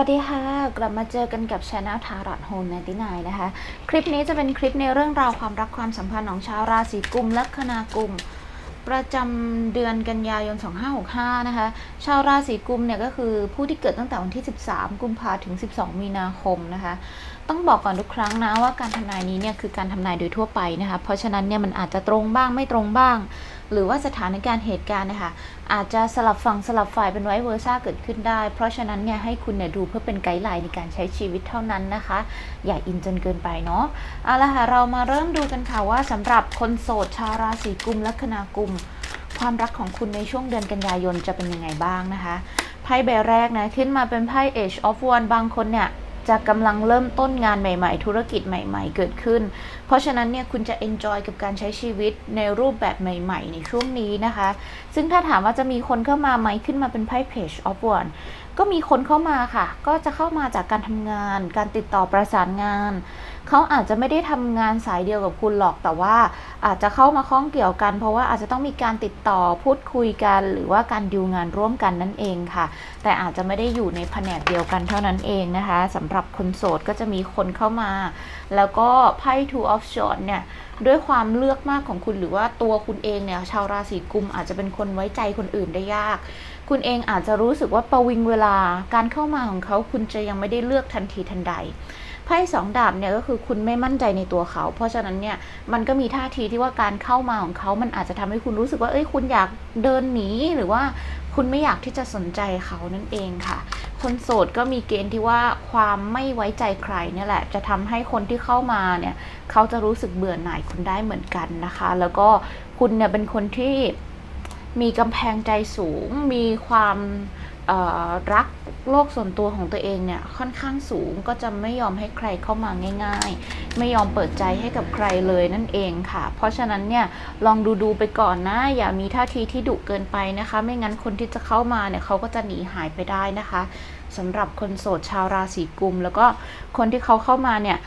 สวัสดีค่ะ กลับมาเจอกันกับช anel ทารอ t โฮมนตินายนะคะ คลิปนี้จะเป็นคลิปในเรื่องราวความรักความสัมพันธ์ของชาวราศีกุมลัคนากุม ประจำเดือนกันยายน 2565 นะคะ ชาวราศีกุมเนี่ยก็คือผู้ที่เกิดตั้งแต่วันที่ 13 กุมภาถึง 12 มีนาคมนะคะ ต้องบอกก่อนทุกครั้งนะว่าการทำนายนี้เนี่ยคือการทำนายโดยทั่วไปนะคะ เพราะฉะนั้นเนี่ยมันอาจจะตรงบ้างไม่ตรงบ้าง หรือว่าสถานการณ์เหตุการณ์นะคะอาจจะสลับฝั่งสลับฝ่ายเป็นไวเวอร์ซ่าเกิดขึ้นได้ เพราะฉะนั้นเนี่ยให้คุณเนี่ยดูเพื่อเป็นไกด์ไลน์ในการใช้ชีวิตเท่านั้นนะคะ อย่าอินจนเกินไปเนาะเอาละค่ะเรามาเริ่มดูกันค่ะว่าสำหรับคนโสดชาวราศีกุมลัคนากุม ความรักของคุณในช่วงเดือนกันยายนจะเป็นยังไงบ้างนะคะไพ่ใบแรกนะขึ้นมาเป็นไพ่ Age of One บางคนเนี่ย จะกำลังเริ่มต้นงานใหม่ ๆ ธุรกิจใหม่ ๆ เกิดขึ้น เพราะฉะนั้นเนี่ยคุณจะ enjoy กับการใช้ชีวิตในรูปแบบใหม่ ๆ ในช่วงนี้นะคะ ซึ่งถ้าถามว่าจะมีคนเข้ามาไหมขึ้นมาเป็นไพ่ Page of One ก็มีคนเข้ามาค่ะ ก็จะเข้ามาจากการทำงาน การติดต่อประสานงาน เขาอาจจะไม่ได้ทำงานสายเดียวกับคุณหรอกแต่ว่า อาจจะเข้ามาข้องเกี่ยวกัน เพราะว่าอาจจะต้องมีการติดต่อพูดคุยกัน หรือว่าการดิวงานร่วมกันนั่นเองค่ะ แต่อาจจะไม่ได้อยู่ในแผนกเดียวกันเท่านั้นเองนะคะสำหรับคนโสดก็จะมีคนเข้ามา แล้วก็ไพ่ two of swords เนี่ยด้วยความเลือกมากของคุณหรือว่าตัวคุณเองเนี่ยชาวราศีกุมอาจจะเป็นคนไว้ใจคนอื่นได้ยาก คุณเองอาจจะรู้สึกว่าประวิงเวลาการเข้ามาของเขาคุณจะยังไม่ได้เลือกทันทีทันใด ไพ่สองดาบเนี่ยก็คือคุณไม่มั่นใจในตัวเขา เพราะฉะนั้นเนี่ยมันก็มีท่าทีที่ว่าการเข้ามาของเขามันอาจจะทำให้คุณรู้สึกว่าเอ้ยคุณอยากเดินหนีหรือว่าคุณไม่อยากที่จะสนใจเขานั่นเองค่ะ คนโสดก็มีเกณฑ์ที่ว่าความไม่ไว้ใจใครเนี่ยแหละ จะทำให้คนที่เข้ามาเนี่ยเขาจะรู้สึกเบื่อหน่ายคุณได้เหมือนกันนะคะ แล้วก็คุณเนี่ยเป็นคนที่มีกำแพงใจสูง มีความ รักโลกส่วนตัวของตัวเองเนี่ยค่อนข้างสูงก็จะไม่ยอมให้ใครเข้ามาง่าย ๆ ไม่ยอมเปิดใจให้กับใครเลยนั่นเองค่ะ เพราะฉะนั้นเนี่ยลองดูดูๆไปก่อนนะ อย่ามีท่าทีที่ดุเกินไปนะคะ ไม่งั้นคนที่จะเข้ามาเนี่ยเขาก็จะหนีหายไปได้นะคะสำหรับคนโสดชาวราศีกุม แล้วก็คนที่เขาเข้ามาเนี่ย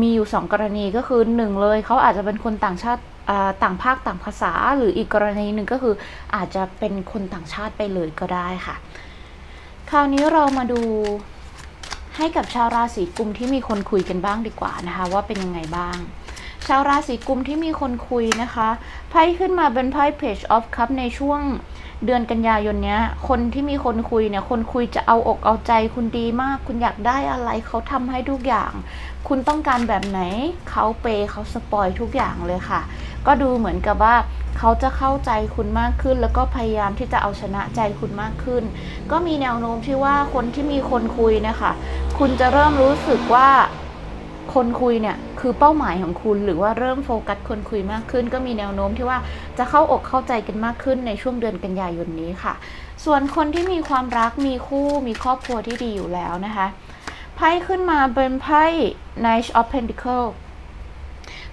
มีอยู่ 2 กรณีก็คือหนึ่งเลยเขาอาจจะเป็นคนต่างชาติต่างภาคต่างภาษา หรืออีกกรณีหนึ่งก็คืออาจจะเป็นคนต่างชาติไปเลยก็ได้ค่ะ คราวนี้เรามาดูให้กับชาวราศีกุมที่มีคนคุยกันบ้างดีกว่านะคะ ว่าเป็นยังไงบ้าง ชาวราศีกุมที่มีคนคุยนะคะไพ่ขึ้นมาเป็นไพ่ Page of Cup ในช่วงเดือนกันยายนเนี้ย คนที่มีคนคุยเนี่ย คนคุยจะเอาอกเอาใจคุณดีมาก คุณอยากได้อะไรเขาทำให้ทุกอย่าง คุณต้องการแบบไหนเขาเปย์เขาสปอยทุกอย่างเลยค่ะ ก็ดูเหมือนกับว่าเขาจะเข้าใจคุณมากขึ้น แล้วก็พยายามที่จะเอาชนะใจคุณมากขึ้น ก็มีแนวโน้มที่ว่าคนที่มีคนคุยเนะคะคุณจะเริ่มรู้สึกว่าคนคุยเนี่ยคือเป้าหมายของคุณหรือว่าเริ่มโฟกัสคนคุยมากขึ้น ก็มีแนวโน้มที่ว่าจะเข้าอกเข้าใจกันมากขึ้นในช่วงเดือนกันยายนนี้ค่ะ ส่วนคนที่มีความรักมีคู่มีครอบครัวที่ดีอยู่แล้วนะคะไพ่ขึ้นมาเป็นไพ่ Knight of Pentacles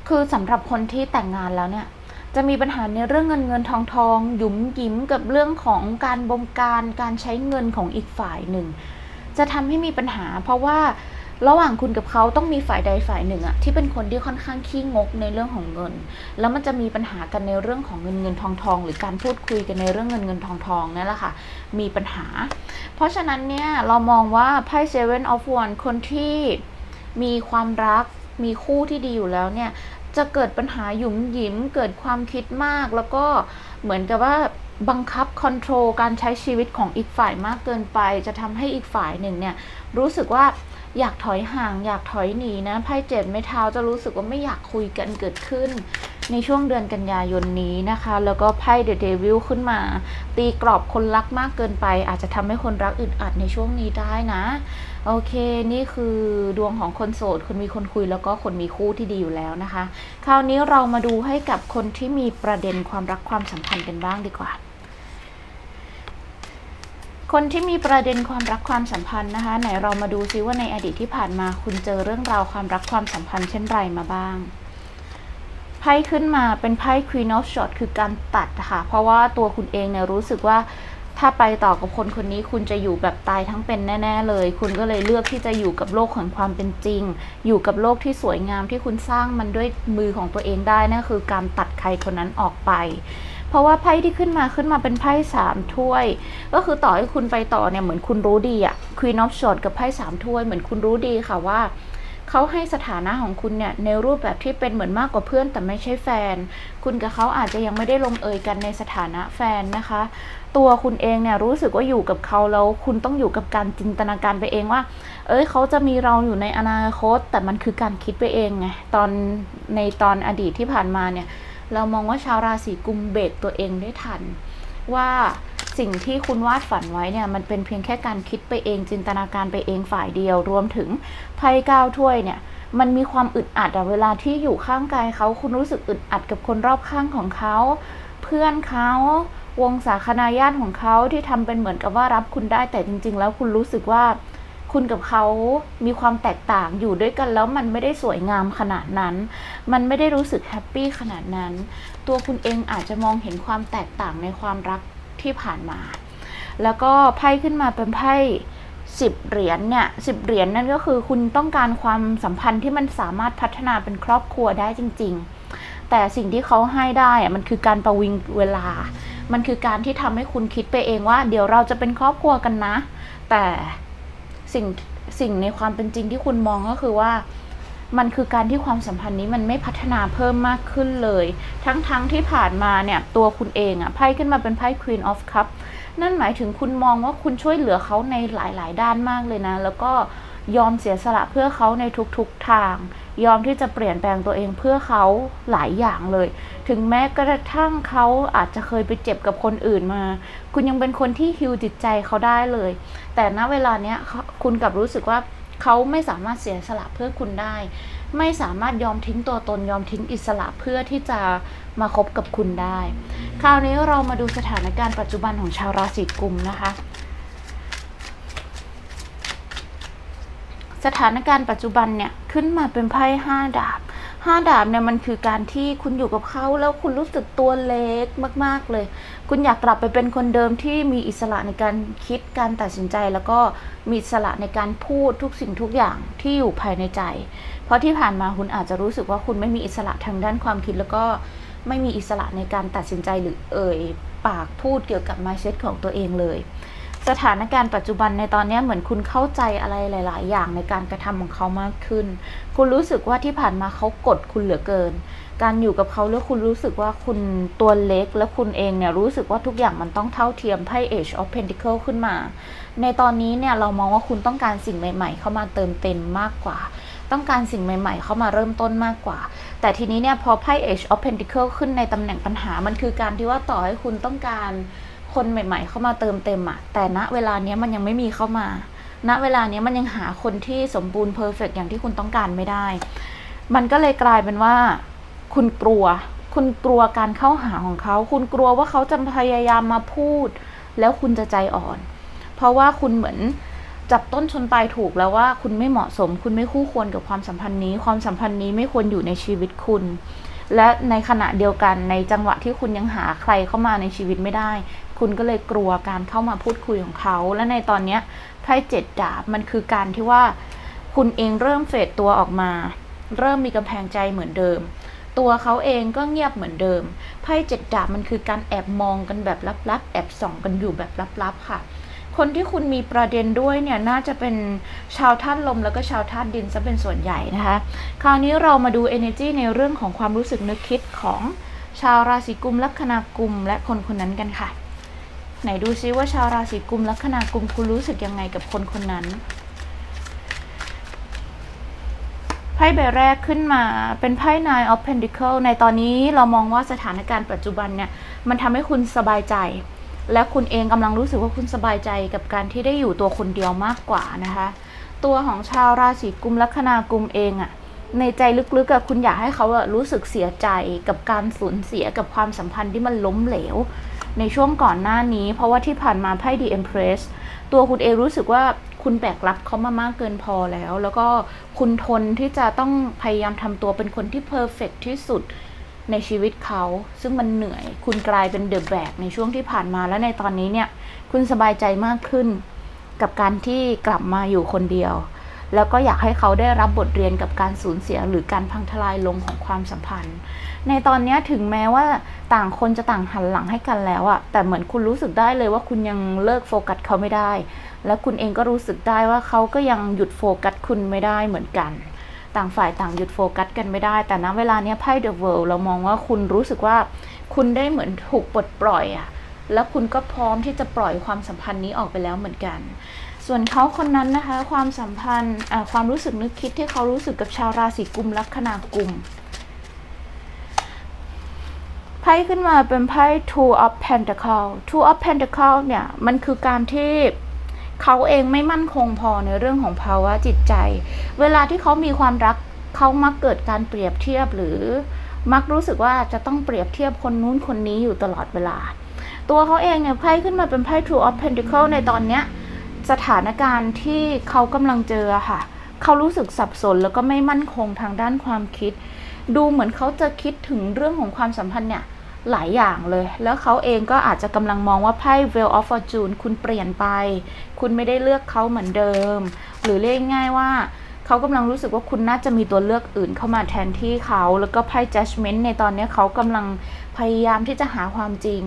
คือสำหรับคนที่แต่งงานแล้วเนี่ย จะมีปัญหาในเรื่องเงินเงินทองทองหยุมหยิมกับเรื่องของการบงการการใช้เงินของอีกฝ่ายหนึ่ง จะทำให้มีปัญหา เพราะว่าระหว่างคุณกับเขาต้องมีฝ่ายใดฝ่ายหนึ่งอะที่เป็นคนที่ค่อนข้างขี้งกในเรื่องของเงิน แล้วมันจะมีปัญหากันในเรื่องของเงินเงินทองทองหรือการพูดคุยกันในเรื่องเงินเงินทองทองนั่นแหละค่ะมีปัญหา เพราะฉะนั้นเนี่ยเรามองว่าไพ่ Seven of Wands คนที่มีความรักมีคู่ที่ดีอยู่แล้วเนี่ย จะเกิดปัญหาหยุมหยิมเกิดความคิดมาก แล้วก็เหมือนกับว่าบังคับคอนโทรลการใช้ชีวิตของอีกฝ่ายมากเกินไป จะทำให้อีกฝ่ายหนึ่งเนี่ยรู้สึกว่าอยากถอยห่าง อยากถอยหนีนะไพ่เจ็ดไม้เท้าจะรู้สึกว่าไม่อยากคุยกันเกิดขึ้น ในช่วงเดือนกันยายนนี้นะคะ แล้วก็ไพ่เดอะเดวิลขึ้นมา ตีกรอบคนรักมากเกินไป อาจจะทำให้คนรักอึดอัดในช่วงนี้ได้นะ โอเค นี่คือดวงของคนโสด คนมีคนคุยแล้วก็คนมีคู่ที่ดีอยู่แล้วนะคะ คราวนี้เรามาดูให้กับคนที่มีประเด็นความรักความสัมพันธ์กันบ้างดีกว่า คนที่มีประเด็นความรักความสัมพันธ์นะคะ ไหนเรามาดูซิว่าในอดีตที่ผ่านมาคุณเจอเรื่องราวความรักความสัมพันธ์เช่นไรมาบ้างไพ่ขึ้นมาเป็นไพ่ Queen of Swords คือการตัดค่ะ เพราะว่าตัวคุณเองเนี่ยรู้สึกว่า ถ้าไปต่อกับคนคนนี้คุณจะอยู่แบบตายทั้งเป็นแน่ ๆ เลย คุณก็เลยเลือกที่จะอยู่กับโลกของความเป็นจริง อยู่กับโลกที่สวยงามที่คุณสร้างมันด้วยมือของตัวเองได้นั่นคือการตัดใครคนนั้นออกไป เพราะว่าไพ่ที่ขึ้นมาขึ้นมาเป็นไพ่สามถ้วย ก็คือต่อให้คุณไปต่อเนี่ยเหมือนคุณรู้ดีอะ Queen of Swords กับไพ่สามถ้วยเหมือนคุณรู้ดีค่ะว่าเขาให้สถานะของคุณเนี่ยในรูปแบบที่เป็นเหมือนมากกว่าเพื่อนแต่ไม่ใช่แฟน คุณกับเขาอาจจะยังไม่ได้ลงเอยกันในสถานะแฟนนะคะ ตัวคุณเองเนี่ยรู้สึกว่าอยู่กับเขาแล้วคุณต้องอยู่กับการจินตนาการไปเองว่า เอ้ยเขาจะมีเราอยู่ในอนาคต แต่มันคือการคิดไปเองไงตอนในตอนอดีตที่ผ่านมาเนี่ย เรามองว่าชาวราศีกุมเบรกตัวเองได้ทัน ว่าสิ่งที่คุณวาดฝันไว้เนี่ยมันเป็นเพียงแค่การคิดไปเอง จินตนาการไปเองฝ่ายเดียว รวมถึงไพ่ก้าวถ้วยเนี่ยมันมีความอึดอัดอะเวลาที่อยู่ข้างกายเขาคุณรู้สึกอึดอัดกับคนรอบข้างของเขา เพื่อนเขา วงสาคนาญาติของเขาที่ทำเป็นเหมือนกับว่ารับคุณได้แต่จริง ๆ แล้วคุณรู้สึกว่าคุณกับเขามีความแตกต่างอยู่ด้วยกันแล้วมันไม่ได้สวยงามขนาดนั้น มันไม่ได้รู้สึกแฮปปี้ขนาดนั้น ตัวคุณเองอาจจะมองเห็นความแตกต่างในความรักที่ผ่านมา แล้วก็ไพ่ขึ้นมาเป็นไพ่สิบเหรียญเนี่ยสิบเหรียญนั่นก็คือคุณต้องการความสัมพันธ์ที่มันสามารถพัฒนาเป็นครอบครัวได้จริง ๆ แต่สิ่งที่เขาให้ได้มันคือการประวิงเวลา มันคือการที่ทำให้คุณคิดไปเองว่า เดี๋ยวเราจะเป็นครอบครัวกันนะ แต่สิ่งสิ่งในความเป็นจริงที่คุณมองก็คือว่ามันคือการที่ความสัมพันธ์นี้มันไม่พัฒนาเพิ่มมากขึ้นเลย ทั้งๆทที่ผ่านมาเนี่ยตัวคุณเองอะไพ่ขึ้นมาเป็นไพ่ Queen of Cup นั่นหมายถึงคุณมองว่าคุณช่วยเหลือเขาในหลายๆ ด้านมากเลยนะ แล้วก็ยอมเสียสละเพื่อเขาในทุกๆทาง ยอมที่จะเปลี่ยนแปลงตัวเองเพื่อเขาหลายอย่างเลย ถึงแม้กระทั่งเขาอาจจะเคยไปเจ็บกับคนอื่นมา คุณยังเป็นคนที่ฮิวจิตใจเขาได้เลย แต่ณเวลาเนี้ยคุณกลับรู้สึกว่าเขาไม่สามารถเสียสละเพื่อคุณได้ ไม่สามารถยอมทิ้งตัวตนยอมทิ้งอิสระเพื่อที่จะมาคบกับคุณได้ คราวนี้เรามาดูสถานการณ์ปัจจุบันของชาวราศีกุมนะคะ สถานการณ์ปัจจุบันเนี่ยขึ้นมาเป็นไพ่ห้าดาบห้าดาบเนี่ยมันคือการที่คุณอยู่กับเขาแล้วคุณรู้สึกตัวเล็กมาก ๆเลย คุณอยากกลับไปเป็นคนเดิมที่มีอิสระในการคิดการตัดสินใจ แล้วก็มีอิสระในการพูดทุกสิ่งทุกอย่างที่อยู่ภายในใจ เพราะที่ผ่านมาคุณอาจจะรู้สึกว่าคุณไม่มีอิสระทางด้านความคิดแล้วก็ไม่มีอิสระในการตัดสินใจหรือเอ่ยปากพูดเกี่ยวกับ mindset ของตัวเองเลย สถานการณ์ปัจจุบันในตอนนี้เหมือนคุณเข้าใจอะไรหลาย ๆ อย่างในการกระทำของเขามากขึ้น คุณรู้สึกว่าที่ผ่านมาเขากดคุณเหลือเกิน การอยู่กับเขาแล้วคุณรู้สึกว่าคุณตัวเล็ก และคุณเองเนี่ยรู้สึกว่าทุกอย่างมันต้องเท่าเทียมไพ่ Age of Pentacle ขึ้นมา ในตอนนี้เนี่ยเรามองว่าคุณต้องการสิ่งใหม่ ๆ เข้ามาเติมเต็มมากกว่า ต้องการสิ่งใหม่ ๆ เข้ามาเริ่มต้นมากกว่า แต่ทีนี้เนี่ยพอไพ่ Age of Pentacle ขึ้นในตำแหน่งปัญหามันคือการที่ว่าต่อให้คุณต้องการ คนใหม่ ๆ เข้ามาเติมเต็มอะแต่ณเวลาเนี้ยมันยังไม่มีเข้ามา ณเวลาเนี้ยมันยังหาคนที่สมบูรณ์เพอร์เฟกอย่างที่คุณต้องการไม่ได้ มันก็เลยกลายเป็นว่า คุณกลัว คุณกลัวการเข้าหาของเขา คุณกลัวว่าเขาจะพยายามมาพูด แล้วคุณจะใจอ่อน เพราะว่าคุณเหมือนจับต้นชนปลายถูกแล้วว่าคุณไม่เหมาะสม คุณไม่คู่ควรกับความสัมพันธ์นี้ ความสัมพันธ์นี้ไม่ควรอยู่ในชีวิตคุณ และในขณะเดียวกันในจังหวะที่คุณยังหาใครเข้ามาในชีวิตไม่ได้ คุณก็เลยกลัวการเข้ามาพูดคุยของเขา และในตอนนี้ไพ่เจ็ดดาบมันคือการที่ว่า คุณเองเริ่มเฟดตัวออกมา เริ่มมีกำแพงใจเหมือนเดิม ตัวเขาเองก็เงียบเหมือนเดิมไพ่เจ็ดดาบมันคือการแอบมองกันแบบลับๆแอบส่องกันอยู่แบบลับๆค่ะ คนที่คุณมีประเด็นด้วยเนี่ยน่าจะเป็นชาวธาตุลมแล้วก็ชาวธาตุดินซะเป็นส่วนใหญ่นะคะ คราวนี้เรามาดู energy ในเรื่องของความรู้สึกนึกคิดของชาวราศีกุมลัคนากุมและคนคนนั้นกันค่ะ ไหนดูซิว่าชาวราศีกุมลัคนากุมคุณรู้สึกยังไงกับคนคนนั้นไพ่ใบแรกขึ้นมาเป็นไพ่ Nine of Pentacle ในตอนนี้เรามองว่าสถานการณ์ปัจจุบันเนี่ย มันทำให้คุณสบายใจ และคุณเองกำลังรู้สึกว่าคุณสบายใจกับการที่ได้อยู่ตัวคนเดียวมากกว่านะคะ ตัวของชาวราศีกุมลัคนากุมเองอะในใจลึกๆอะคุณอยากให้เขาอะรู้สึกเสียใจกับการสูญเสียกับความสัมพันธ์ที่มันล้มเหลว ในช่วงก่อนหน้านี้ เพราะว่าที่ผ่านมาไพ่ The Empress ตัวคุณเองรู้สึกว่าคุณแบกรับเขามามากเกินพอแล้ว แล้วก็คุณทนที่จะต้องพยายามทำตัวเป็นคนที่เพอร์เฟกที่สุด ในชีวิตเขา ซึ่งมันเหนื่อย คุณกลายเป็นเดอะแบกในช่วงที่ผ่านมาและในตอนนี้เนี่ย คุณสบายใจมากขึ้น กับการที่กลับมาอยู่คนเดียว แล้วก็อยากให้เขาได้รับบทเรียนกับการสูญเสียหรือการพังทลายลงของความสัมพันธ์ ในตอนนี้ถึงแม้ว่าต่างคนจะต่างหันหลังให้กันแล้วอะแต่เหมือนคุณรู้สึกได้เลยว่าคุณยังเลิกโฟกัสเขาไม่ได้ และคุณเองก็รู้สึกได้ว่าเขาก็ยังหยุดโฟกัสคุณไม่ได้เหมือนกัน ต่างฝ่ายต่างหยุดโฟกัสกันไม่ได้ แต่ณเวลาเนี้ยไพ่ The World เรามองว่าคุณรู้สึกว่าคุณได้เหมือนถูกปลดปล่อยอะแล้วคุณก็พร้อมที่จะปล่อยความสัมพันธ์นี้ออกไปแล้วเหมือนกัน ส่วนเขาคนนั้นนะคะ ความสัมพันธ์ความรู้สึกนึกคิดที่เขารู้สึกกับชาวราศีกุมลัคนากุมไพ่ขึ้นมาเป็นไพ่ Two of pentacles Two of pentacles เนี่ย มันคือการที่ เขาเองไม่มั่นคงพอในเรื่องของภาวะจิตใจ เวลาที่เขามีความรักเขามักเกิดการเปรียบเทียบหรือมักรู้สึกว่าจะต้องเปรียบเทียบคนนู้นคนนี้อยู่ตลอดเวลา ตัวเขาเองเนี่ยไพ่ขึ้นมาเป็นไพ่ Two of Pentacle ในตอนเนี้ยสถานการณ์ที่เขากำลังเจอค่ะ เขารู้สึกสับสนแล้วก็ไม่มั่นคงทางด้านความคิด ดูเหมือนเขาจะคิดถึงเรื่องของความสัมพันธ์เนี่ย หลายอย่างเลย แล้วเขาเองก็อาจจะกำลังมองว่าไพ่ Wheel of Fortune คุณเปลี่ยนไป คุณไม่ได้เลือกเขาเหมือนเดิม หรือเรียกง่ายว่าเขากำลังรู้สึกว่าคุณน่าจะมีตัวเลือกอื่นเข้ามาแทนที่เขา แล้วก็ไพ่ Judgment ในตอนนี้เขากำลังพยายามที่จะหาความจริง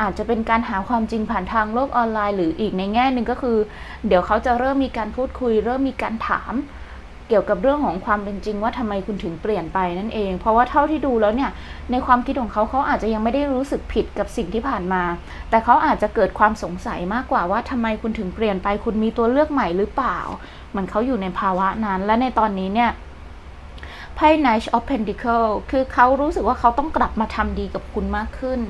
อาจจะเป็นการหาความจริงผ่านทางโลกออนไลน์ หรืออีกในแง่หนึ่งก็คือ เดี๋ยวเขาจะเริ่มมีการพูดคุย เริ่มมีการถาม เกี่ยวกับเรื่องของความเป็นจริงว่าทำไมคุณถึงเปลี่ยนไปนั่นเอง เพราะว่าเท่าที่ดูแล้วเนี่ยในความคิดของเขาเขาอาจจะยังไม่ได้รู้สึกผิดกับสิ่งที่ผ่านมา แต่เขาอาจจะเกิดความสงสัยมากกว่าว่าทำไมคุณถึงเปลี่ยนไป คุณมีตัวเลือกใหม่หรือเปล่าเหมือนเขาอยู่ในภาวะนั้น และในตอนนี้เนี่ยไพ่ Knight of Pentacle คือเขารู้สึกว่าเขาต้องกลับมาทำดีกับคุณมากขึ้น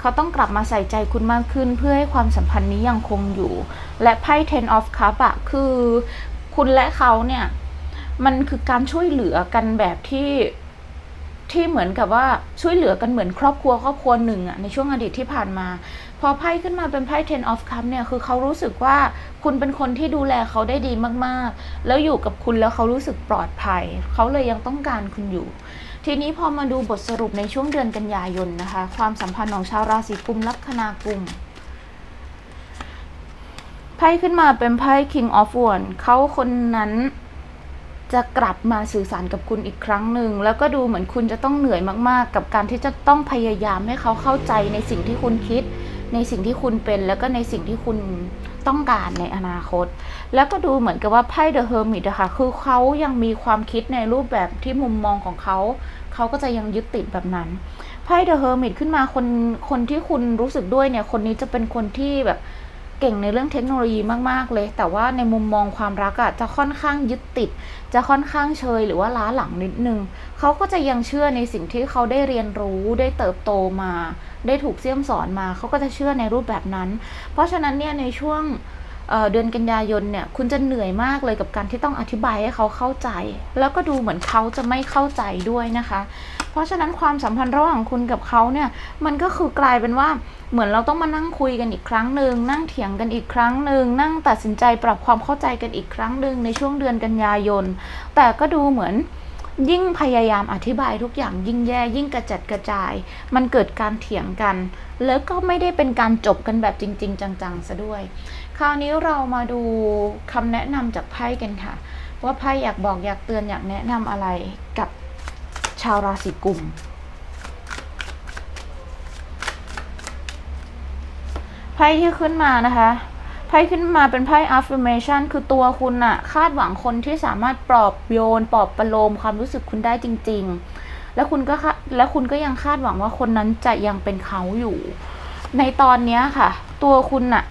เขาต้องกลับมาใส่ใจคุณมากขึ้น เพื่อให้ความสัมพันธ์นี้ยังคงอยู่ และไพ่ Ten of Cups อะคือ คุณและเขาเนี่ย มันคือการช่วยเหลือกันแบบที่ที่เหมือนกับว่าช่วยเหลือกันเหมือนครอบครัวครอบครัวหนึ่งอะในช่วงอดีตที่ผ่านมา พอไพ่ขึ้นมาเป็นไพ่ Ten of Cups เนี่ยคือเขารู้สึกว่าคุณเป็นคนที่ดูแลเขาได้ดีมากๆ แล้วอยู่กับคุณแล้วเขารู้สึกปลอดภัย เขาเลยยังต้องการคุณอยู่ ทีนี้พอมาดูบทสรุปในช่วงเดือนกันยายนนะคะ ความสัมพันธ์ของชาวราศีกุมลัคนากุมไพ่ขึ้นมาเป็นไพ่ King of Wands เขาคนนั้น จะกลับมาสื่อสารกับคุณอีกครั้งหนึ่ง แล้วก็ดูเหมือนคุณจะต้องเหนื่อยมากๆ กับการที่จะต้องพยายามให้เขาเข้าใจในสิ่งที่คุณคิด ในสิ่งที่คุณเป็น แล้วก็ในสิ่งที่คุณต้องการในอนาคต แล้วก็ดูเหมือนกับว่าไพ่ The Hermit อะค่ะ คือเขายังมีความคิดในรูปแบบที่มุมมองของเขา เขาก็จะยังยึดติดแบบนั้น ไพ่ The Hermit ขึ้นมาคนคนที่คุณรู้สึกด้วยเนี่ย คนนี้จะเป็นคนที่แบบ เก่งในเรื่องเทคโนโลยีมาก ๆ เลย แต่ว่าในมุมมองความรักอะจะค่อนข้างยึดติด จะค่อนข้างเชยหรือว่าล้าหลังนิดนึง เขาก็จะยังเชื่อในสิ่งที่เขาได้เรียนรู้ได้เติบโตมา ได้ถูกเสี่ยมสอนมา เขาก็จะเชื่อในรูปแบบนั้น เพราะฉะนั้นเนี่ยในช่วง เดือนกันยายนเนี่ยคุณจะเหนื่อยมากเลยกับการที่ต้องอธิบายให้เขาเข้าใจ แล้วก็ดูเหมือนเขาจะไม่เข้าใจด้วยนะคะ เพราะฉะนั้นความสัมพันธ์ระหว่างคุณกับเขาเนี่ยมันก็คือกลายเป็นว่าเหมือนเราต้องมานั่งคุยกันอีกครั้งหนึ่งนั่งเถียงกันอีกครั้งหนึ่งนั่งตัดสินใจปรับความเข้าใจกันอีกครั้งหนึ่งในช่วงเดือนกันยายน แต่ก็ดูเหมือน ยิ่งพยายามอธิบายทุกอย่างยิ่งแย่ยิ่งกระจัดกระจาย มันเกิดการเถียงกัน แล้วก็ไม่ได้เป็นการจบกันแบบจริง ๆ จังๆซะด้วย คราวนี้เรามาดูคำแนะนำจากไพ่กันค่ะ ว่าไพ่อยากบอกอยากเตือนอยากแนะนำอะไรกับชาวราศีกุมไพ่ที่ขึ้นมานะคะ พ่ขึ้นมาเป็นไพ่ affirmation คือตัวคุณอะคาดหวังคนที่สามารถปลอบโยน ปลอบประโลมความรู้สึกคุณได้จริง ๆ แล้วคุณก็แล้วคุณก็ยังคาดหวังว่าคนนั้นจะยังเป็นเขาอยู่ ในตอนนี้ค่ะ ตัวคุณอะ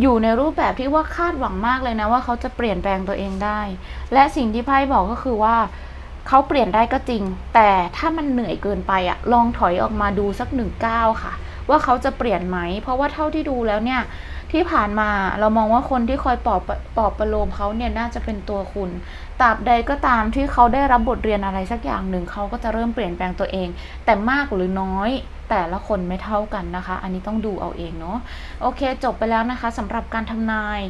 อยู่ในรูปแบบที่ว่าคาดหวังมากเลยนะว่าเขาจะเปลี่ยนแปลงตัวเองได้ และสิ่งที่ไพ่บอกก็คือว่าเขาเปลี่ยนได้ก็จริง แต่ถ้ามันเหนื่อยเกินไปอะลองถอยออกมาดูสักหนึ่งก้าวค่ะ ว่าเขาจะเปลี่ยนไหม เพราะว่าเท่าที่ดูแล้วเนี่ย ที่ผ่านมาเรามองว่าคนที่คอยปอบปอบประโลมเขาเนี่ยน่าจะเป็นตัวคุณตราบใดก็ตามที่เขาได้รับบทเรียนอะไรสักอย่างหนึ่งเขาก็จะเริ่มเปลี่ยนแปลงตัวเอง แต่มากหรือน้อยแต่ละคนไม่เท่ากันนะคะ อันนี้ต้องดูเอาเองเนาะโอเค จบไปแล้วนะคะสำหรับการทำนาย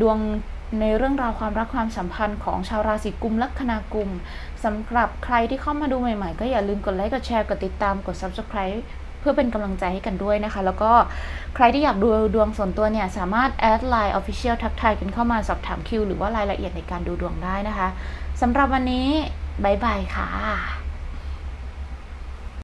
ดวงในเรื่องราวความรักความสัมพันธ์ของชาวราศีกุมลัคนากุมสำหรับใครที่เข้ามาดูใหม่ๆ ก็อย่าลืมกดไลค์กดแชร์กดติดตามกด subscribe เพื่อเป็นกำลังใจให้กันด้วยนะคะ แล้วก็ใครที่อยากดูดวงส่วนตัวเนี่ย สามารถแอดไลน์ Official ทักทายกันเข้ามาสอบถามคิว หรือว่ารายละเอียดในการดูดวงได้นะคะสำหรับวันนี้บ๊ายบายค่ะ